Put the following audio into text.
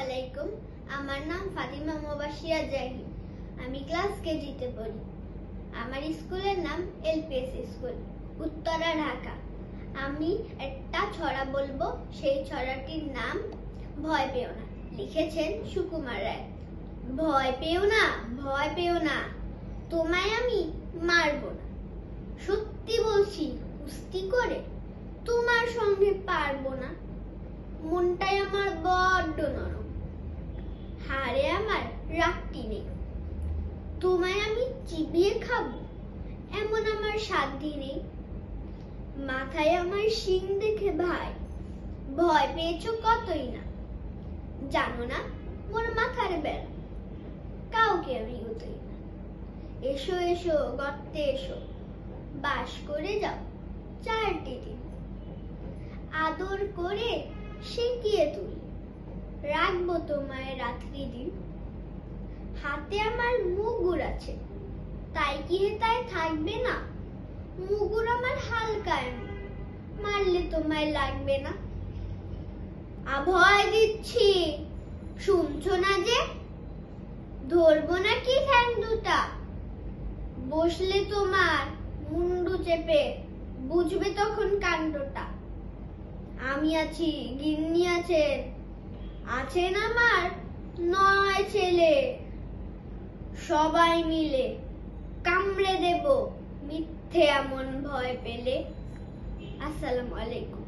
আলাইকুম। আমার নাম ফাতিমা মোবাশিরা জাহিদ। আমি ক্লাস কেজিতে পড়ি। আমার স্কুলের নাম এলপিএস স্কুল, উত্তরা, ঢাকা। আমি একটা ছড়া বলব, সেই ছড়াটির নাম ভয় পেও না। লিখেছেন সুকুমার রায়। ভয় পেও না, ভয় পেও না। তোমায় আমি মারবো না। সত্যি বলছি, কুস্তি করে তোমার সঙ্গে পারব না। মনটাই আমার বড্ড নরম। রাগটি নেই তোমায় আমি চিবিয়ে খাব, এমন আমার সাধ্যি নেই। মাথায় আমার শিং দেখে ভাই, ভয় পেয়েছ কতই না? জানো না মোর মাথার বেড়া কাউকে আমি উতই না। এসো এসো, গর্তে এসো, বাস করে যাও, চারটি দিন। আদর করে শিখিয়ে তুলি, রাখব তোমায় রাত্রি দিন হাতে আমার মুগুর আছে। তাই কি তাই থাকবে না? মুগুর আমার হালকা এমন, মারলে তোমায় লাগবে না। আভয় দিচ্ছি। শুনছো না যে? ধরবো নাকি ঠ্যাং দুটা বসলে তোমার মুন্ডু চেপে বুঝবে তখন কাণ্ডটা। আমি আছি গিন্নি আছেন। আছেন আমার নয় ছেলে। সবাই মিলে কামড়ে দেব মিথ্যে এমন ভয় পেলে। আসসালামু আলাইকুম।